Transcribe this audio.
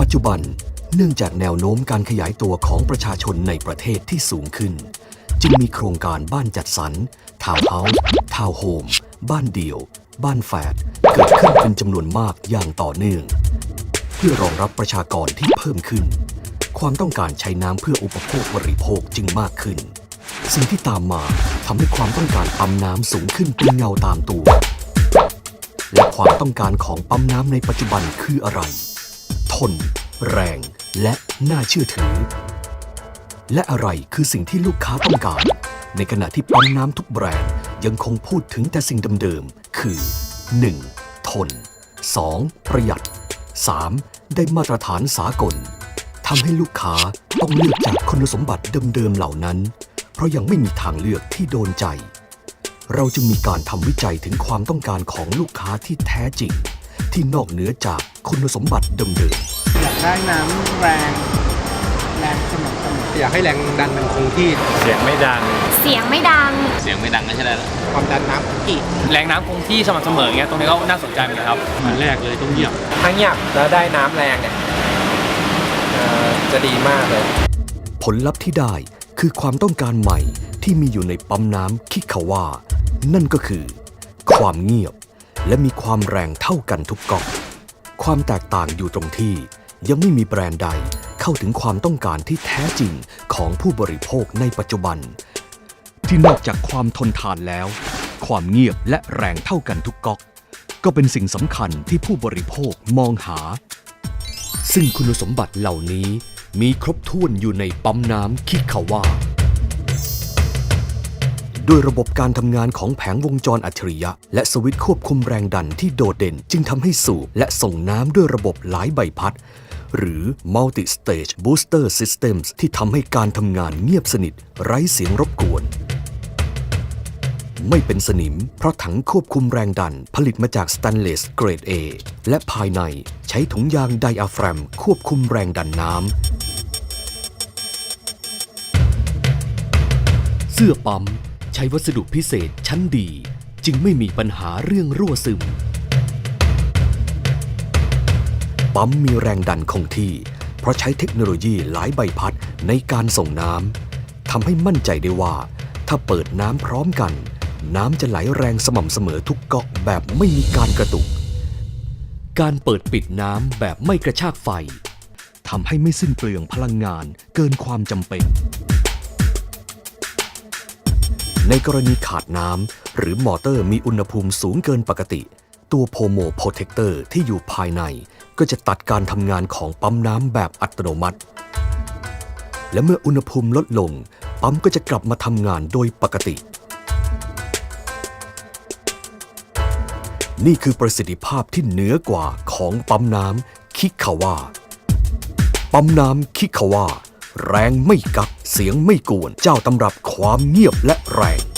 ปัจจุบันเนื่องจากแนวโน้มการขยายตัวของประชาชนในประเทศที่สูงขึ้น จึงมีโครงการบ้านจัดสรรทาวน์เฮาส์ทาวน์โฮมบ้านเดี่ยว บ้านแฝดเกิดขึ้นเป็นจำนวนมากอย่างต่อเนื่อง เพื่อรองรับประชากรที่เพิ่มขึ้น ความต้องการใช้น้ำเพื่ออุปโภคบริโภคจึงมากขึ้น สิ่งที่ตามมาทำให้ความต้องการปั๊มน้ำสูงขึ้นเป็นเงาตามตัว และความต้องการของปั๊มน้ำในปัจจุบันคืออะไร ทน แรง และน่าเชื่อถือ และอะไรคือสิ่งที่ลูกค้าต้องการ ในขณะที่ปั๊มน้ำทุกแบรนด์ยังคงพูดถึงแต่สิ่งเดิมๆ คือ 1. ทน 2. ประหยัด 3. ได้มาตรฐานสากลทำให้ลูกค้าต้องเลือกจากคุณสมบัติเดิมๆเหล่านั้น เพราะยังไม่มีทางเลือกที่โดนใจ เราจึงมีการทำวิจัยถึงความต้องการของลูกค้าที่แท้จริง ที่นอกเหนือจากคุณสมบัติเดิมอยากได้น้ำแรงแรงสม่ำเสมออยากให้แรงดันมันคงที่เสียงไม่ดัง เสียงไม่ดัง เสียงไม่ดังก็ใช่แล้วความดันน้ำของกี่แรงน้ำคงที่สม่ำเสมอเงี้ยตรงนี้ก็น่าสนใจเหมือนกันครับอันแรกเลยต้องเงียบถ้าเงียบแล้วได้น้ำแรงเนี่ยเอ่อจะดีมากเลยๆผลลัพธ์ที่ได้คือความต้องการใหม่ที่มีอยู่ในปั๊มน้ำคิคาว่า นั่นก็คือ ความเงียบ และมีความแรงเท่ากันทุกก๊อกความแตกต่างอยู่ตรงที่ ยังไม่มีแบรนด์ใดเข้าถึงความต้องการที่แท้จริงของผู้บริโภคในปัจจุบัน ที่นอกจากความทนทานแล้ว ความเงียบและแรงเท่ากันทุกก๊อก ก็เป็นสิ่งสำคัญที่ผู้บริโภคมองหา ซึ่งคุณสมบัติเหล่านี้มีครบถ้วนอยู่ในปั๊มน้ำคิคาว่า ด้วยระบบการทำงานของแผงวงจรอัจฉริยะ และสวิตช์ควบคุมแรงดันที่โดดเด่น จึงทำให้สูบและส่งน้ำด้วยระบบหลายใบพัด หรือ Multi Stage Booster Systems ที่ทำให้การทำงานเงียบสนิท ไร้เสียงรบกวน ไม่เป็นสนิม เพราะถังควบคุมแรงดันผลิตมาจากสแตนเลสเกรด A และภายในใช้ถุงยางไดอะแฟรม ควบคุมแรงดันน้ำเสื้อปั๊ม ใช้วัสดุพิเศษชั้นดี จึงไม่มีปัญหาเรื่องรั่วซึม ปั๊มมีแรงดันคงที่ เพราะใช้เทคโนโลยีหลายใบพัดในการส่งน้ำทำให้มั่นใจได้ว่า ถ้าเปิดน้ำพร้อมกัน น้ำจะไหลแรงสม่ำเสมอทุกก๊อกแบบไม่มีการกระตุก การเปิดปิดน้ำแบบไม่กระชากไฟทำให้ไม่สิ้นเปลืองพลังงานเกินความจำเป็น ในกรณีขาดน้ำ หรือมอเตอร์มีอุณหภูมิสูงเกินปกติ ตัวโพโมโปรเทคเตอร์ที่อยู่ภายใน ก็จะตัดการทำงานของปั๊มน้ำแบบอัตโนมัติ และเมื่ออุณหภูมิลดลง ปั๊มก็จะกลับมาทำงานโดยปกติ นี่คือประสิทธิภาพที่เหนือกว่าของปั๊มน้ำคิคาวาปั๊มน้ำคิคาวา แรงไม่กัก เสียงไม่กวน เจ้าตำรับความเงียบและแรง